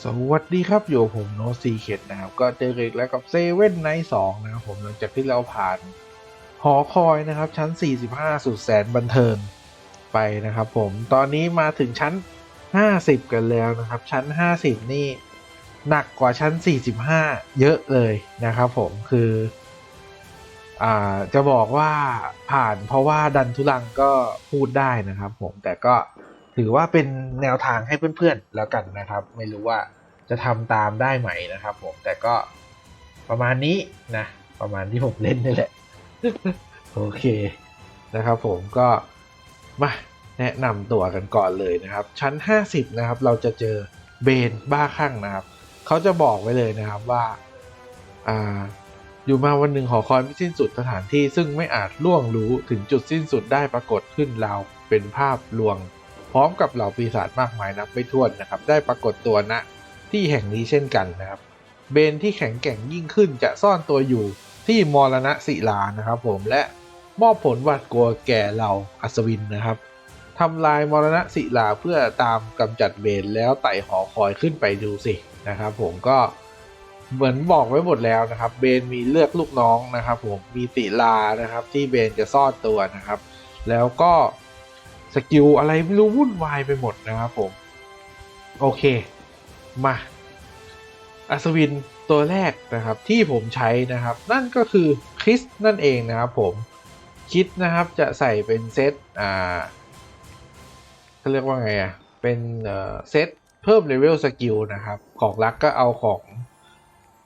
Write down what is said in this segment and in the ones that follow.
สวัสดีครับอยู่ผมโนซีเคนนะครับ ก็เจอกันอีกแล้วกับเซเว่นไนท์สองนะครับผมหลังจากที่เราผ่าน หอคอยนะครับ ชั้น 45 สุดแสนบันเทิงไปนะครับผมตอนนี้มาถึงชั้น 50 กันแล้วนะครับ ชั้น 50 นี่หนักกว่าชั้น 45 เยอะเลยนะครับผมคืออ่าจะบอกว่าผ่านเพราะว่าดันทุลังก็พูดได้นะครับผมแต่ก็ ถือว่าเป็นแนวทางให้เพื่อนๆแล้วกันนะครับ ไม่รู้ว่าจะทำตามได้ไหมนะครับผมแต่ก็ประมาณนี้นะ ประมาณที่ผมเล่นนี่แหละ โอเคนะครับผมก็มาแนะนำตัวกันก่อนเลยนะครับ ชั้น 50 นะครับ เราจะเจอเบนบ้าคลั่งนะครับ เขาจะบอกไว้เลยนะครับว่าอ่าอยู่มาวันหนึ่งหอคอยไม่สิ้นสุดสถานที่ซึ่งไม่อาจล่วงรู้ถึงจุดสิ้นสุดได้ปรากฏขึ้นราวเป็นภาพลวง พร้อมกับเหล่าปีศาจมากมายนับไม่ถ้วนนะครับ ได้ปรากฏตัวณที่แห่งนี้เช่นกันนะครับ เบนที่แข็งแกร่งยิ่งขึ้นจะซ่อนตัวอยู่ที่มรณะศิลานะครับ ผมและมอบผลหวาดกลัวแก่เหล่าอัศวินนะครับทำลายมรณะศิลาเพื่อตามกำจัดเบนแล้วไต่หอคอยขึ้นไปดูสินะครับ ผมก็เหมือนบอกไว้หมดแล้วนะครับ เบนมีเลือกลูกน้องนะครับ ผมมีติลานะครับ ที่เบนจะซ่อนตัวนะครับ แล้วก็ สกิลอะไรไม่รู้วุ่นวายไปหมดนะครับผม โอเค มาอัศวินตัวแรกนะครับที่ผมใช้นะครับ นั่นก็คือคริสนั่นเองนะครับผมคิดนะครับจะใส่เป็นเซตอ่าเขาเรียกว่าไงอะเป็นเซตเพิ่มเลเวลสกิลนะครับ ของรักก็เอาของ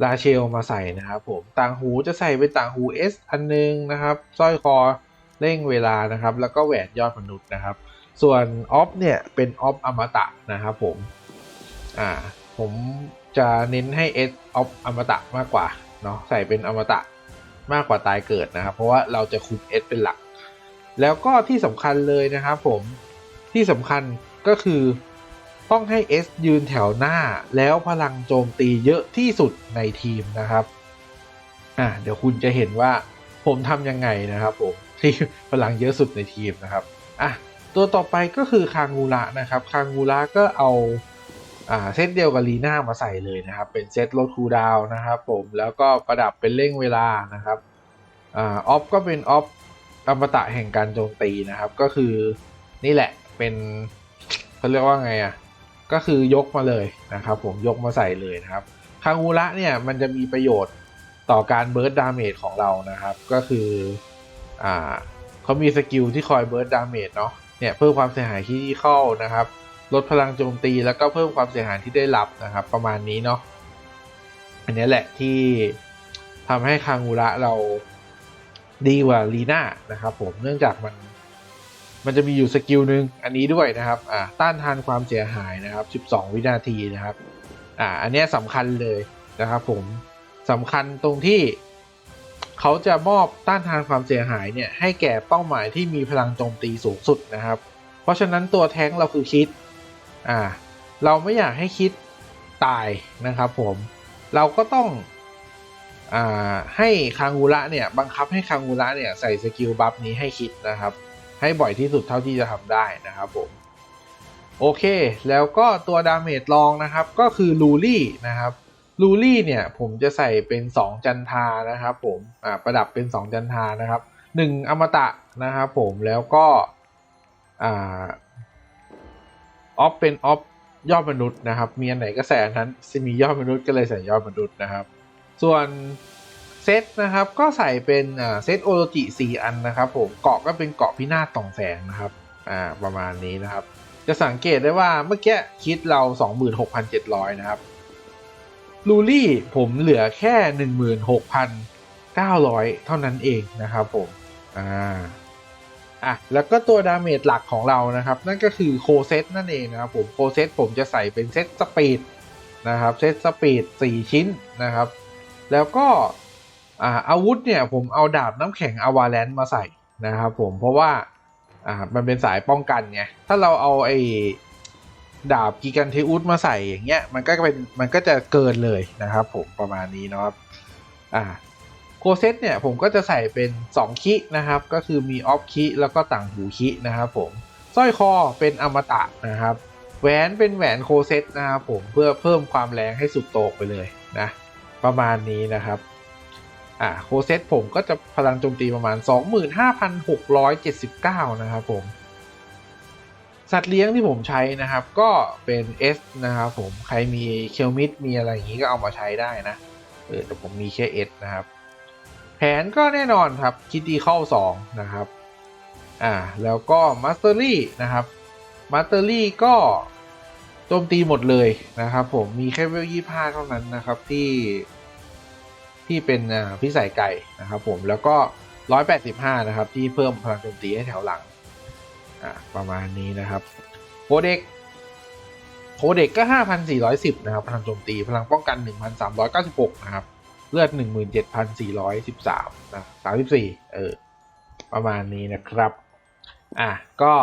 ลาเชลมาใส่นะครับผม ต่างหูจะใส่เป็นต่างหู S อันนึงนะครับสร้อยคอ เร่งเวลานะครับ แล้วก็แหวนยอดมนุษย์นะครับ ส่วนออฟเนี่ยเป็นออฟอมตะนะครับผมอ่าผมจะเน้นให้ S ออฟอมตะมากกว่าเนาะใส่เป็นอมตะมากกว่าตายเกิดนะครับ เพราะว่าเราจะคุม S เป็นหลัก แล้วก็ที่สำคัญเลยนะครับผมที่สำคัญก็คือต้องให้ S ยืนแถวหน้าแล้วพลังโจมตีเยอะที่สุดในทีมนะครับอ่าเดี๋ยวคุณจะเห็นว่าผมทำยังไงนะครับผม ที่พลังเยอะสุดในทีมนะครับอะตัวต่อไปก็คือคางูระนะครับคางูระก็เอาอ่าเซตเดียวกับลีน่ามาใส่เลยนะครับ เป็นเซตลดคูดาวน์นะครับผมแล้วก็ประดับเป็นเร่งเวลานะครับอ่าออฟก็เป็นออฟอมตะแห่งการโจมตีนะครับ ก็คือนี่แหละเป็นเขาเรียกว่าไงอะ่ะก็คือยกมาเลยนะครับผมยกมาใส่เลยนะครับคางูระเนี่ยมันจะมีประโยชน์ต่อการเบิร์ดดาเมจของเรานะครับ ก็คือ อ่าเขามีสกิลที่คอยเบิร์ดดาเมจเนาะเนี่ยเพิ่มความเสียหายที่เข้านะครับ ลดพลังโจมตีแล้วก็เพิ่มความเสียหายที่ได้รับนะครับ ประมาณนี้เนาะอันนี้แหละที่ทำให้คางูระเราดีกว่าลีน่านะครับผมเนื่องจากมันมันจะมีอยู่สกิลหนึ่งอันนี้ด้วยนะครับอ่าต้านทานความเสียหายนะครับ 12 วินาทีนะครับอ่าอันนี้สำคัญเลยนะครับผมสำคัญตรงที่ เขาจะมอบต้านทานความเสียหายเนี่ยให้แก่เป้าหมายที่มีพลังโจมตีสูงสุดนะครับ เพราะฉะนั้นตัวแท้งเราคือคิดอ่าเราไม่อยากให้คิดตายนะครับผมเราก็ต้องอ่าให้คางูระเนี่ยบังคับให้คางูระเนี่ยใส่สกิลบัฟนี้ให้คิดนะครับ ให้บ่อยที่สุดเท่าที่จะทำได้นะครับผมโอเค แล้วก็ตัวดาเมจรองนะครับก็คือลูลี่นะครับ ลูลี่เนี่ยผมจะใส่เป็น 2 จันทานะครับผมอ่าประดับเป็น 2 จันทานะครับ 1 อมตะนะครับผมแล้วก็อ่าออฟเป็นออฟยอดมนุษย์นะครับ มีอันไหนก็ใส่อันนั้นมียอดมนุษย์ก็เลยใส่ยอดมนุษย์นะครับ ส่วนเซตนะครับก็ใส่เป็นอ่าเซตโอโรจิสี่อันนะครับผมเกาะก็เป็นเกาะพินาศต่องแสงนะครับอ่าประมาณนี้นะครับ จะสังเกตได้ว่าเมื่อกี้คิดเรา 26,700 นะครับ ลูลี่ผมเหลือแค่ 16,900 เท่านั้นเองนะครับผม อ่า อะ แล้วก็ตัวดาเมจหลักของเรานะครับ นั่นก็คือโคเซตนั่นเองนะครับผม โคเซตผมจะใส่เป็นเซตสปีดนะครับ เซตสปีด 4 ชิ้นนะครับ แล้วก็อ่าอาวุธเนี่ยผมเอาดาบน้ำแข็งอวาแลนมาใส่นะครับผม เพราะว่าอ่ามันเป็นสายป้องกันไง ถ้าเราเอาไอ้ ดาบกิกันเทอุสมาใส่อย่างเงี้ยมันก็เป็นมันก็จะเกินเลยนะครับผมประมาณนี้นะครับอ่าโคเซตเนี่ยผมก็จะใส่เป็น 2 คินะครับ ก็คือมีออฟคิแล้วก็ต่างหูคินะครับผมสร้อยคอเป็นอมตะนะครับ แหวนเป็นแหวนโคเซตนะครับผมเพื่อเพิ่มความแรงให้สุดโต่งไปเลยนะประมาณนี้นะครับอ่าโคเซตผมก็จะพลังโจมตีประมาณ 25,679 นะครับผม สัตว์เลี้ยงที่ผมใช้นะครับ ก็เป็น S นะครับผมใครมีเคลมิดมีอะไรอย่างนี้ก็เอามาใช้ได้นะเออแต่ผมมีแค่ S นะครับ แผนก็แน่นอนครับคิดดีเข้า2นะครับอ่าแล้วก็มาสเตอรี่นะครับมาสเตอรี่ก็โจมตีหมดเลยนะครับ ผมมีแค่เวลยี่ห้าเท่านั้นนะครับที่ที่เป็นพิสัยไก่นะครับผมแล้วก็ 185 นะครับ ที่เพิ่มพลังโจมตีให้แถวหลัง อ่าประมาณนี้นะครับโคเด็กโคเด็กก็ 5,410 นะครับ พลังโจมตี พลังป้องกัน 1,396 นะครับ เลือด 17,413 นะ 34 เออ ประมาณนี้นะครับ อะ ก็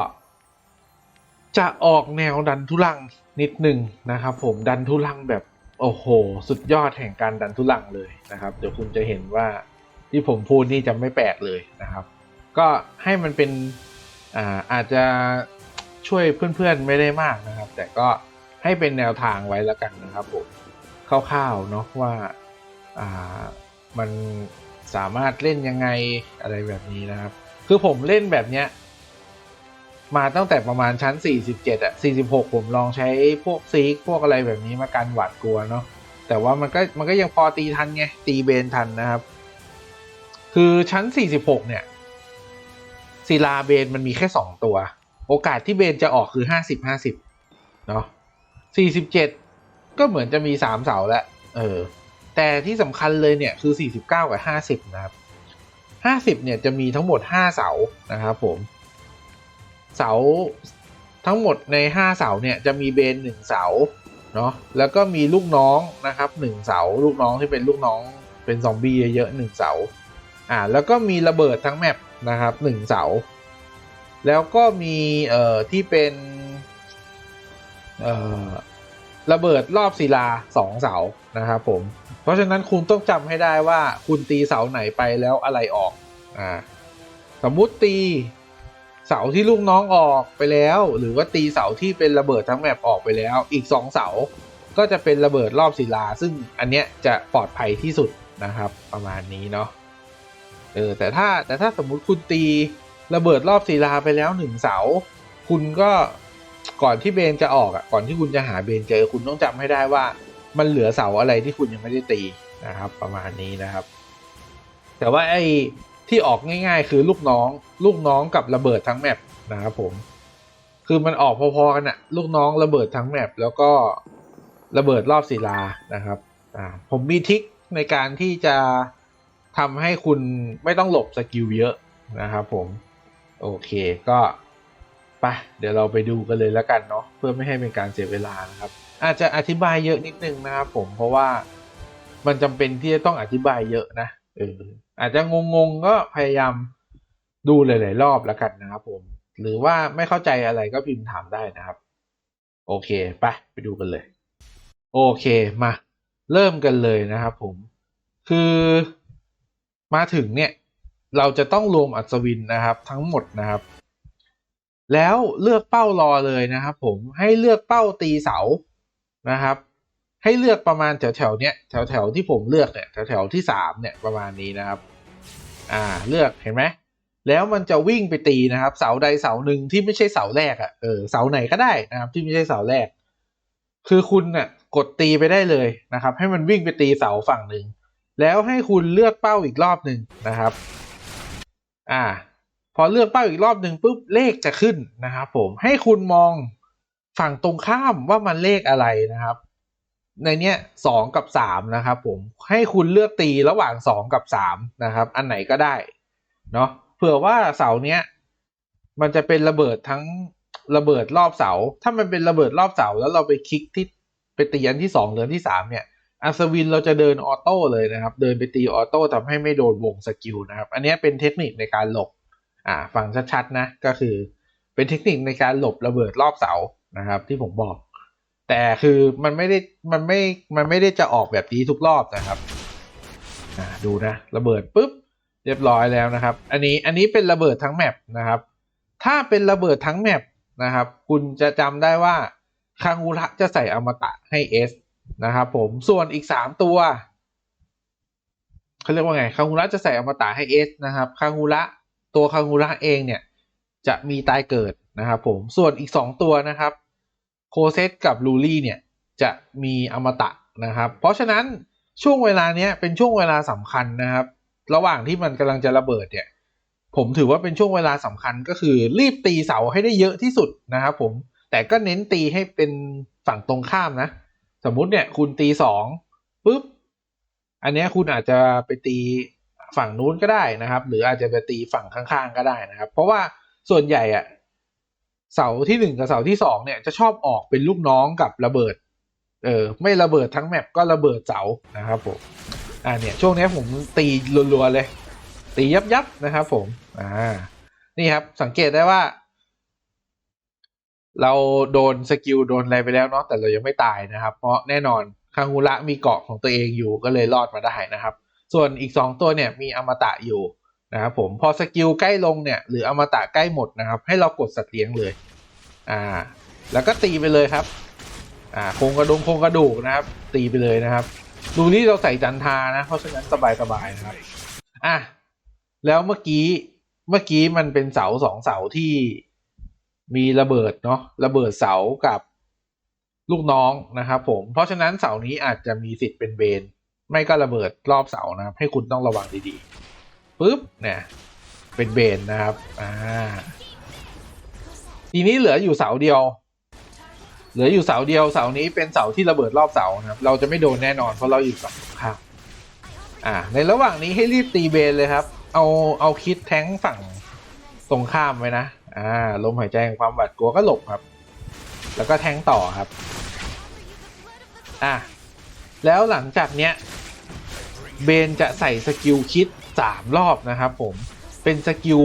จะออกแนวดันทุลังนิดหนึ่งนะครับผม ดันทุลังแบบ โอ้โห สุดยอดแห่งการดันทุลังเลยนะครับ เดี๋ยวคุณจะเห็นว่าที่ผมพูดนี่จะไม่แปลกเลยนะครับ ก็ให้มันเป็น อาจจะช่วยเพื่อนๆไม่ได้มากนะครับ แต่ก็ให้เป็นแนวทางไว้แล้วกันนะครับผมคร่าวๆเนาะว่าอ่ามันสามารถเล่นยังไงอะไรแบบนี้นะครับ คือผมเล่นแบบเนี้ยมาตั้งแต่ประมาณชั้น 47 อะ 46 ผมลองใช้พวกซีกพวกอะไรแบบนี้มากันหวาดกลัวเนาะแต่ว่ามันก็มันก็ยังพอตีทันไง ตีเบนทันนะครับ คือชั้น 46 เนี่ย ศิลาเบนมันมีแค่2ตัว โอกาสที่เบนจะออกคือ50 50เนาะ47ก็เหมือนจะมี3เสาแล้วเออ แต่ที่สำคัญเลยเนี่ยคือ49กับ50นะครับ50เนี่ยจะมีทั้งหมด5เสานะครับผม เสาทั้งหมดใน5เสาเนี่ยจะมีเบน1เสาเนาะแล้วก็มีลูกน้องนะครับ1เสาลูกน้องที่เป็นลูกน้องเป็นซอมบี้เยอะๆ1เสาอ่าแล้วก็มีระเบิดทั้งแมป นะครับ1เสา แล้วก็มีเอ่อที่เป็นเอ่อระเบิดรอบศิลาสองเสานะครับผม เพราะฉะนั้นคุณต้องจำให้ได้ว่าคุณตีเสาไหนไปแล้วอะไรออกอ่าสมมุติตีเสาที่ลูกน้องออกไปแล้ว หรือว่าตีเสาที่เป็นระเบิดทั้งแมปออกไปแล้ว อีกสองเสาก็จะเป็นระเบิดรอบศิลา ซึ่งอันเนี้ยจะปลอดภัยที่สุดนะครับ ประมาณนี้เนาะ เออแต่ถ้าแต่ถ้าสมมุติคุณตีระเบิดรอบศิลาไปแล้วหนึ่งเสา คุณก็ก่อนที่เบนจะออกอะก่อนที่คุณจะหาเบนเจอ คุณต้องจำให้ได้ว่า มันเหลือเสาอะไรที่คุณยังไม่ได้ตีนะครับ ประมาณนี้นะครับ แต่ว่าไอ้ที่ออกง่าย ๆ คือลูกน้อง ลูกน้องกับระเบิดทั้งแมปนะครับผมคือมันออกพอๆกันอะลูกน้องระเบิดทั้งแมปแล้วก็ระเบิดรอบศิลานะครับอ่าผมมีทิคในการที่จะ ทำให้คุณไม่ต้องหลบสกิลเยอะนะครับผม โอเคก็ไปเดี๋ยวเราไปดูกันเลยแล้วกันเนาะเพื่อไม่ให้เป็นการเสียเวลานะครับ อาจจะอธิบายเยอะนิดนึงนะครับผมเพราะว่ามันจำเป็นที่จะต้องอธิบายเยอะนะเอออาจจะงงๆก็พยายามดูหลายๆรอบแล้วกันนะครับผม หรือว่าไม่เข้าใจอะไรก็พิมพ์ถามได้นะครับ โอเคไปไปดูกันเลย โอเคมา เริ่มกันเลยนะครับผม คือ มาถึงเนี่ยเราจะต้องรวมอัศวินนะครับทั้งหมดนะครับ แล้วเลือกเป้ารอเลยนะครับผมให้เลือกเป้าตีเสานะครับ ให้เลือกประมาณแถวแถวๆเนี้ยแถวแถวๆที่ผมเลือกเนี่ยแถวแถวๆที่สามเนี่ยประมาณนี้นะครับ อ่าเลือกเห็นไหมแล้วมันจะวิ่งไปตีนะครับ เสาใดเสาหนึ่งที่ไม่ใช่เสาแรกอะ่ะเออเสาไหนก็ได้นะครับ ที่ไม่ใช่เสาแรก คือคุณน่ะกดตีไปได้เลยนะครับ ให้มันวิ่งไปตีเสาฝั่งหนึ่ง แล้วให้คุณเลือกเป้าอีกรอบหนึ่งนะครับ อ่า พอเลือกเป้าอีกรอบหนึ่งปุ๊บเลขจะขึ้นนะครับผมให้คุณมองฝั่งตรงข้ามว่ามันเลขอะไรนะครับ ในเนี้ยสองกับสามนะครับผมให้คุณเลือกตีระหว่างสองกับสามนะครับ อันไหนก็ได้เนาะเผื่อว่าเสาเนี้ยมันจะเป็นระเบิดทั้งระเบิดรอบเสา ถ้ามันเป็นระเบิดรอบเสาแล้วเราไปคลิกที่ไปตีอันที่สองหรือนที่สามเนี่ย อัศวินเราจะเดินออโต้เลยนะครับ เดินไปตีออโต้ทำให้ไม่โดนวงสกิลนะครับ อันนี้เป็นเทคนิคในการหลบ อ่าฟังชัดๆนะก็คือ เป็นเทคนิคในการหลบระเบิดรอบเสานะครับ ที่ผมบอก แต่คือมันไม่ได้มันไม่มันไม่ได้จะออกแบบนี้ทุกรอบนะครับอ่าดูนะระเบิดปุ๊บเรียบร้อยแล้วนะครับ อันนี้อันนี้เป็นระเบิดทั้งแมปนะครับ ถ้าเป็นระเบิดทั้งแมปนะครับ คุณจะจำได้ว่าคางูระจะใส่อมตะให้ S นะครับผมส่วนอีกสามตัวเขาเรียกว่าไงคางูระจะใส่อมตะให้ S นะครับคางูระตัวคางูระเองเนี่ยจะมีตายเกิดนะครับผมส่วนอีกสองตัวนะครับโคเซตกับลูลี่เนี่ยจะมีอมตะนะครับ เพราะฉะนั้นช่วงเวลาเนี้ยเป็นช่วงเวลาสำคัญนะครับ ระหว่างที่มันกำลังจะระเบิดเนี่ยผมถือว่าเป็นช่วงเวลาสำคัญก็คือรีบตีเสาให้ได้เยอะที่สุดนะครับผมแต่ก็เน้นตีให้เป็นฝั่งตรงข้ามนะ สมมุติเนี่ยคุณตีสองปุ๊บ อันนี้คุณอาจจะไปตีฝั่งนู้นก็ได้นะครับ หรืออาจจะไปตีฝั่งข้างๆก็ได้นะครับ เพราะว่าส่วนใหญ่อะเสาที่หนึ่งกับเสาที่สองเนี่ยจะชอบออกเป็นลูกน้องกับระเบิด เออ ไม่ระเบิดทั้งแมปก็ระเบิดเสานะครับผมอ่าเนี่ยช่วงนี้ผมตีรัวๆเลย ตียับยับๆนะครับผมอ่านี่ครับสังเกตได้ว่า เราโดนสกิลโดนอะไรไปแล้วเนาะแต่เรายังไม่ตายนะครับ เพราะแน่นอนคางูระมีเกาะของตัวเองอยู่ก็เลยรอดมาได้นะครับ ส่วนอีกสองตัวเนี่ยมีอมตะอยู่นะครับผมพอสกิลใกล้ลงเนี่ยหรืออมตะใกล้หมดนะครับ ให้เรากดสัตว์เลี้ยงเลยอ่าแล้วก็ตีไปเลยครับอ่าโครงกระดงโครงกระดูกนะครับ ตีไปเลยนะครับดูนี่เราใส่จันทานะ เพราะฉะนั้นสบายๆนะครับอะแล้วเมื่อกี้เมื่อกี้มันเป็นเสาสองเสาที่ มีระเบิดเนาะระเบิดเสากับลูกน้องนะครับผมเพราะฉะนั้นเสานี้อาจจะมีสิทธิ์เป็นเบน ไม่ก็ระเบิดรอบเสานะครับ ให้คุณต้องระวังดีๆปุ๊บเนี่ยเป็นเบนนะครับอ่าทีนี้เหลืออยู่เสาเดียว เหลืออยู่เสาเดียวเสานี้เป็นเสาที่ระเบิดรอบเสานะครับ เราจะไม่โดนแน่นอนเพราะเราอยู่ฝั่งตรงข้ามอ่า ในระหว่างนี้ให้รีบตีเบนเลยครับ เอาเอาคิดแท้งฝั่งตรงข้ามไว้นะ อ่าลมหายใจแห่งความหวาดกลัวก็หลบครับ แล้วก็แทงต่อครับอะแล้วหลังจากเนี้ยเบนจะใส่สกิลคิดสามรอบนะครับผมเป็นสกิล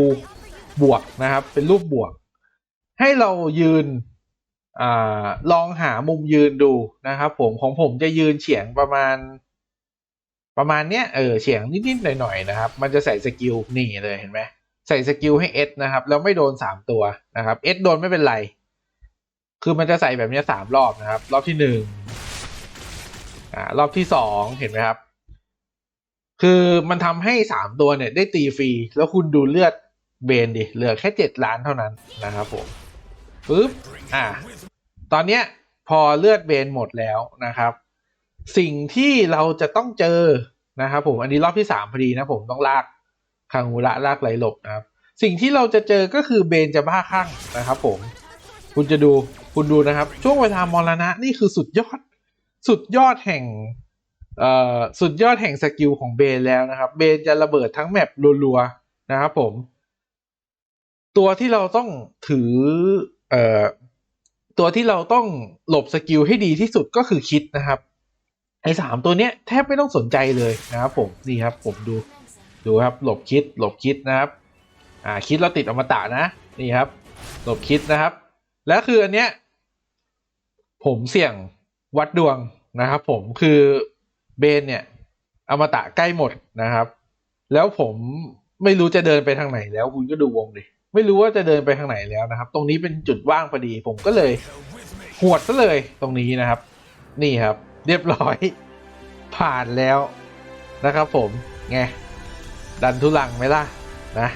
บวกนะครับ เป็นรูปบวก ให้เรายืนอ่าลองหามุมยืนดูนะครับผมของผมจะยืนเฉียงประมาณ ประมาณเนี้ยเออเฉียงนิดๆหน่อยๆนะครับ มันจะใส่สกิลนี่เลยเห็นไหม ใส่สกิลให้ S นะครับ แล้วไม่โดนสามตัวนะครับ S โดนไม่เป็นไร คือมันจะใส่แบบนี้สามรอบนะครับ รอบที่หนึ่งอ่ารอบที่สองเห็นไหมครับ คือมันทำให้สามตัวเนี่ยได้ตีฟรี แล้วคุณดูเลือดเบนดิ เหลือแค่เจ็ดล้านเท่านั้นนะครับผมปึ๊บอ่า ตอนเนี้ยพอเลือดเบนหมดแล้วนะครับ สิ่งที่เราจะต้องเจอนะครับผม อันนี้รอบที่สามพอดีนะผมต้องลาก คางูระลากไหลหลบนะครับ สิ่งที่เราจะเจอก็คือเบนจะบ้าคลั่งนะครับผม คุณจะดูคุณดูนะครับ ช่วงเวลามรณะนี่คือสุดยอด สุดยอดแห่งเอ่อสุดยอดแห่งสกิลของเบนแล้วนะครับ เบนจะระเบิดทั้งแมปรัวๆนะครับผม ตัวที่เราต้องถือเอ่อตัวที่เราต้องหลบสกิลให้ดีที่สุดก็คือคิดนะครับ ไอ้สามตัวเนี้ยแทบไม่ต้องสนใจเลยนะครับผม นี่ครับผมดู ดูครับหลบคิดหลบคิดนะครับอ่าคิดเราติดอมตะนะนี่ครับ หลบคิดนะครับ แล้วคืออันเนี้ยผมเสี่ยงวัดดวงนะครับ ผมคือเบนเนี่ยอมตะใกล้หมดนะครับ แล้วผมไม่รู้จะเดินไปทางไหนแล้วคุณก็ดูวงดิไม่รู้ว่าจะเดินไปทางไหนแล้วนะครับ ตรงนี้เป็นจุดว่างพอดี ผมก็เลยหวดซะเลยตรงนี้นะครับ นี่ครับ เรียบร้อยผ่านแล้วนะครับผมไง ดันทุลังไหมล่ะนะ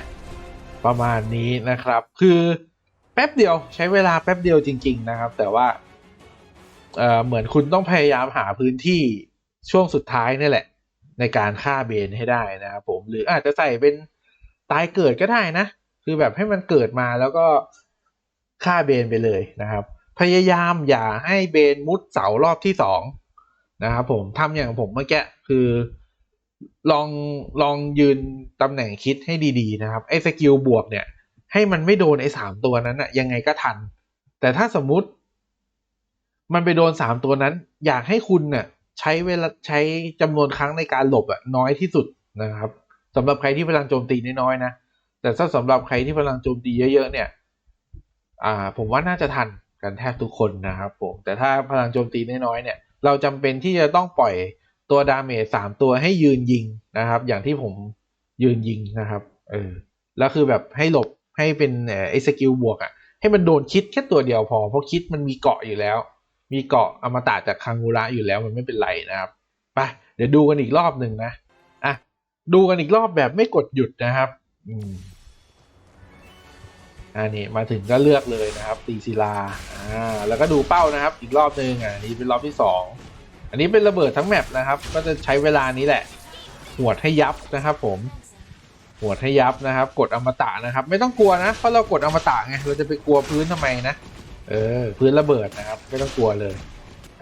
ประมาณนี้นะครับ คือแป๊บเดียวใช้เวลาแป๊บเดียวจริง ๆ นะครับ แต่ว่าเอ่อเหมือนคุณต้องพยายามหาพื้นที่ช่วงสุดท้ายนี่แหละ ในการฆ่าเบนให้ได้นะครับผมหรืออาจจะใส่เป็นตายเกิดก็ได้นะ คือแบบให้มันเกิดมาแล้วก็ฆ่าเบนไปเลยนะครับ พยายามอย่าให้เบนมุดเสารอบที่สองนะครับผมทำอย่างผมเมื่อกี้คือ ลองลองยืนตำแหน่งคิดให้ดีๆนะครับไอ้สกิลบวกเนี่ย ให้มันไม่โดนไอ้สามตัวนั้นอะยังไงก็ทัน แต่ถ้าสมมุติ มันไปโดนสามตัวนั้น อยากให้คุณเนี่ยใช้เวลาใช้จำนวนครั้งในการหลบอะน้อยที่สุดนะครับสำหรับใครที่พลังโจมตีน้อยๆนะ แต่ถ้าสำหรับใครที่พลังโจมตีเยอะๆเนี่ย อ่า ผมว่าน่าจะทันกันแทบทุกคนนะครับผม แต่ถ้าพลังโจมตีน้อยๆเนี่ย เราจำเป็นที่จะต้องปล่อย ตัวดาเมจสามตัวให้ยืนยิงนะครับ อย่างที่ผมยืนยิงนะครับเออแล้วคือแบบให้หลบให้เป็นไอ้สกิลบวกอะ่ะให้มันโดนคิดแค่ตัวเดียวพอ เพราะคิดมันมีเกาะอยู่แล้ว มีเกาะอมตะจากคังงูระอยู่แล้วมันไม่เป็นไรนะครับไปเดี๋ยวดูกันอีกรอบหนึ่งนะอะดูกันอีกรอบแบบไม่กดหยุดนะครับอืมอันนี้มาถึงก็เลือกเลยนะครับตีศิลาอ่าแล้วก็ดูเป้านะครับ อีกรอบหนึ่งอะนนี้เป็นรอบที่สอง อันนี้เป็นระเบิดทั้งแมปนะครับ ก็จะใช้เวลานี้แหละหวดให้ยับนะครับ ผมหวดให้ยับนะครับ กดอมตะนะครับ ไม่ต้องกลัวนะเพราะเรากดอมตะไงเราจะไปกลัวพื้นทำไมนะเออพื้นระเบิดนะครับ ไม่ต้องกลัวเลย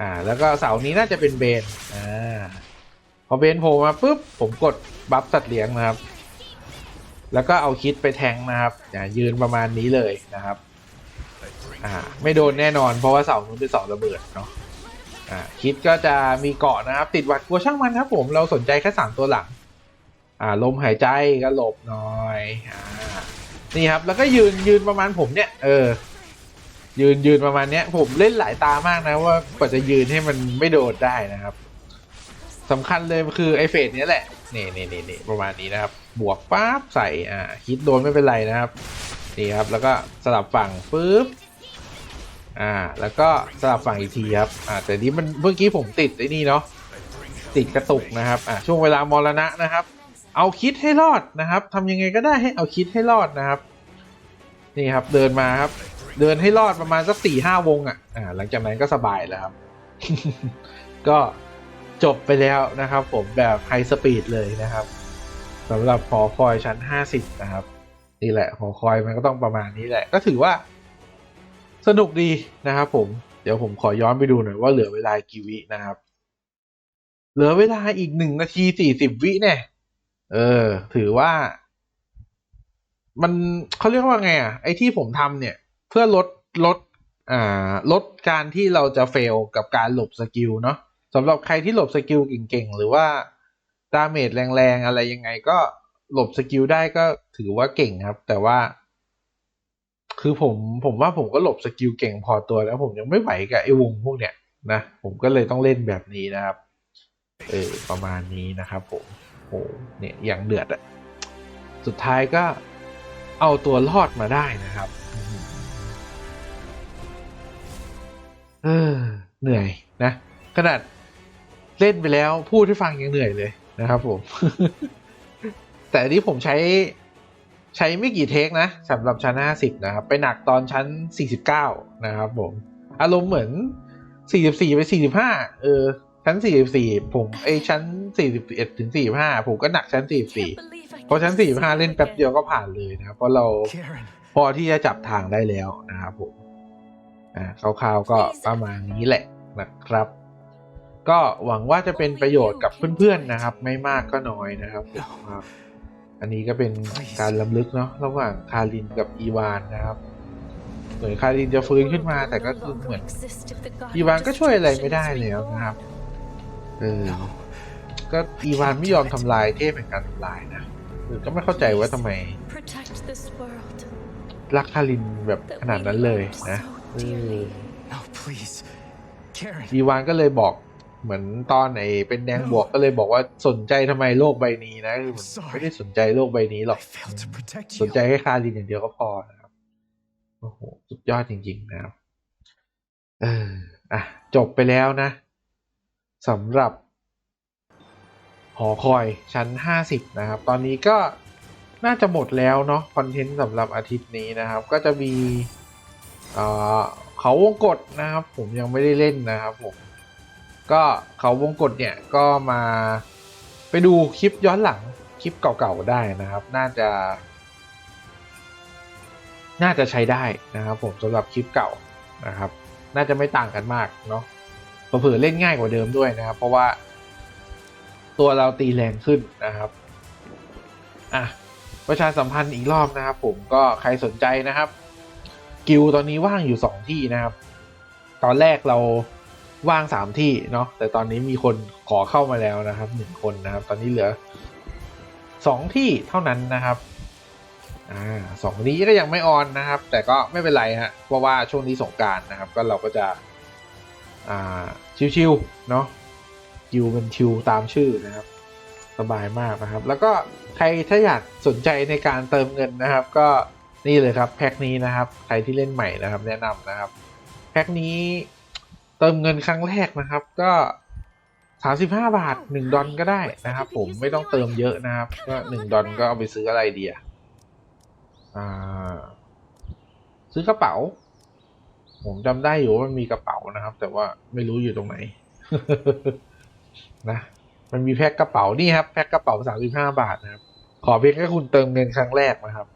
อ่า แล้วก็เสานี้น่าจะเป็นเบนอ่าพอเบนโผล่มาปุ๊บผมกดบัฟสัตว์เลี้ยงนะครับ แล้วก็เอาคิดไปแทงนะครับอย่ายืนประมาณนี้เลยนะครับ อ่า ไม่โดนแน่นอนเพราะว่าเสานู้นเป็นเสาระเบิดเนาะ อ่าคิดก็จะมีเกาะนะครับ ติดหวัดกลัวช่างมันครับผมเราสนใจแค่สามตัวหลัง อ่าลมหายใจก็หลบหน่อยอ่านี่ครับแล้วก็ยืนยืนประมาณผมเนี่ย เออ ยืนยืนประมาณเนี้ย ผมเล่นหลายตามากนะว่ากว่าจะยืนให้มันไม่โดดได้นะครับสำคัญเลยคือไอเฟสเนี้ยแหละนี่นี่นี่นี่ประมาณนี้นะครับ บวกปั๊บใส่อ่าคิดโดนไม่เป็นไรนะครับนี่ครับแล้วก็สลับฝั่งปุ๊บ อ่า แล้วก็สลับฝั่งอีกทีครับ อ่า แต่นี้มันเมื่อกี้ผมติดไอ้นี่เนาะ ติดกระตุกนะครับ อ่าช่วงเวลามรณะนะครับ เอาคิดให้รอดนะครับทำยังไงก็ได้ให้เอาคิดให้รอดนะครับ นี่ครับ เดินมาครับ เดินให้รอดประมาณสักสี่ห้าวงอะ อ่า หลังจากนั้นก็สบายแล้วครับ ก็จบไปแล้วนะครับ ผมแบบไฮสปีดเลยนะครับสำหรับหอคอยชั้นห้าสิบนะครับ นี่แหละหอคอยมันก็ต้องประมาณนี้แหละ ก็ถือว่า สนุกดีนะครับผม เดี๋ยวผมขอย้อนไปดูหน่อยว่าเหลือเวลากี่วินะครับ เหลือเวลาอีกหนึ่งนาทีสี่สิบวิเนี่ย เออ ถือว่า มันเขาเรียกว่าไงอะ ไอที่ผมทำเนี่ย เพื่อลดลด อ่า ลดการที่เราจะเฟลกับการหลบสกิลเนาะสำหรับใครที่หลบสกิลเก่งๆ หรือว่าดาเมจแรงๆ อะไรยังไงก็หลบสกิลได้ก็ถือว่าเก่งครับ แต่ว่า คือผมผมว่าผมก็หลบสกิลเก่งพอตัวแล้วผมยังไม่ไหวกับไอ้วงพวกเนี้ยนะผมก็เลยต้องเล่นแบบนี้นะครับ เออประมาณนี้นะครับผมโอ้เนี่ยอย่างเดือดอะสุดท้ายก็เอาตัวรอดมาได้นะครับเออเหนื่อยนะขนาดเล่นไปแล้วพูดให้ฟังยังเหนื่อยเลยนะครับผม แต่นี้ผมใช้ ใช้ไม่กี่เทคนะสำหรับชั้น 50 นะครับ ไปหนักตอนชั้น 49 นะครับผม อารมณ์เหมือน 44 ไป 45 เออ ชั้น 44 ผมไอยชั้น 41 ถึง 45 ผมก็หนักชั้น 44 เพราะชั้น 45 เล่นแป๊บเดียวก็ผ่านเลยนะครับเพราะเรา Karen. พอที่จะจับทางได้แล้วนะครับผม อ่าคร่าวๆก็ประมาณนี้แหละนะครับ ก็หวังว่าจะเป็นประโยชน์กับเพื่อนๆนะครับ ไม่มากก็น้อยนะครับผมครับ อันนี้ก็เป็นการล้ำลึกเนาะระหว่างคารินกับอีวานนะครับเหมือนคารินจะฟื้นขึ้นมาแต่ก็คือเหมือนอีวานก็ช่วยอะไรไม่ได้แล้วนะครับเออ No. ก็อีวานไม่ยอมทำลายเทพแห่งการทำลายนะเออก็ไม่เข้าใจว่าทำไม Protect this world รักคารินแบบ that ขนาดนั้นเลย we นะ love เอ so อ dearly. No, please. Karen. อีวานก็เลยบอก เหมือนตอนไหนเป็นแดงบวกก็เลยบอกว่าสนใจทำไมโลกใบนี้นะคือเหมือนไม่ได้สนใจโลกใบนี้หรอก I failed to protect สน you. ใจแค่คารินอย่างเดียวก็พอนะครับโอ้โหสุดยอดจริง ๆ นะครับเอออะจบไปแล้วนะสำหรับ หอคอยชั้น 50 นะครับ ตอนนี้ก็น่าจะหมดแล้วเนาะคอนเทนต์สำหรับอาทิตย์นี้นะครับ ก็จะมีเอ่อเขาวงกฏนะครับ ผมยังไม่ได้เล่นนะครับผม ก็เขาวงกฏเนี่ยก็มาไปดูคลิปย้อนหลังคลิปเก่าๆได้นะครับ น่าจะ น่าจะใช้ได้นะครับ ผมสำหรับคลิปเก่านะครับ น่าจะไม่ต่างกันมากเนาะเผื่อเล่นง่ายกว่าเดิมด้วยนะครับ เพราะว่า ตัวเราตีแรงขึ้นนะครับอะประชาสัมพันธ์อีกรอบนะครับ ผมก็ใครสนใจนะครับ กิลตอนนี้ว่างอยู่สองที่นะครับ ตอนแรกเรา ว่างสามที่เนาะแต่ตอนนี้มีคนขอเข้ามาแล้วนะครับหนึ่งคนนะครับ ตอนนี้เหลือสองที่เท่านั้นนะครับอ่าสองนี้ก็ยังไม่ออนนะครับ แต่ก็ไม่เป็นไรฮะเพราะว่าช่วงนี้สงการนะครับ ก็เราก็จะอ่าชิวๆเนาะคิวเป็นชิวตามชื่อนะครับ สบายมากนะครับ แล้วก็ใครถ้าอยากสนใจในการเติมเงินนะครับ ก็นี่เลยครับแพ็คนี้นะครับ ใครที่เล่นใหม่นะครับ แนะนำนะครับ แพ็คนี้ เติมเงินครั้งแรกนะครับก็35บาท1ดอลก็ได้นะครับ ผมไม่ต้องเติมเยอะนะครับ ก็1ดอลก็เอาไปซื้ออะไรเดีอะอ่า ซื้อกระเป๋า ผมจำได้อยู่ว่ามันมีกระเป๋านะครับ แต่ว่าไม่รู้อยู่ตรงไหนนะมันมีแพ็คกระเป๋านี่ครับแพ็คกระเป๋า35บาทนะครับ ขอเพียงแค่คุณเติมเงินครั้งแรกนะครับ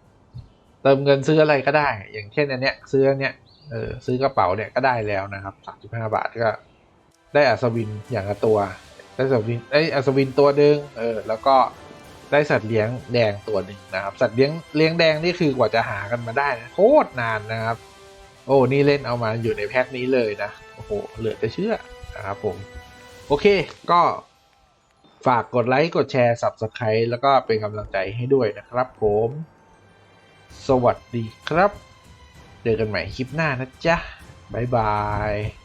เติมเงินซื้ออะไรก็ได้ อย่างเช่นอันเนี้ยซื้ออันเนี้ย เออซื้อกระเป๋าเนี่ยก็ได้แล้วนะครับสามสิบาทก็ ได้อัศวินอย่างละตัว ได้อัศวินได้อัศวินตัวหนึ่งเออแล้วก็ได้สัตว์เลี้ยงแดงตัวหนึ่งนะครับ สัตว์เลี้ยงเลี้ยงแดงนี่คือกว่าจะหากันมาได้นะโคตรนานนะครับ โอ้นี่เล่นเอามาอยู่ในแพ็คนี้เลยนะโอ้โหเหลือจะเชื่อนะครับผม โอเคก็ฝากกดไลค์กดแชร์ Subscribe แล้วก็เป็นกำลังใจให้ด้วยนะครับผม สวัสดีครับ เจอกันใหม่คลิปหน้านะจ๊ะ บ๊ายบาย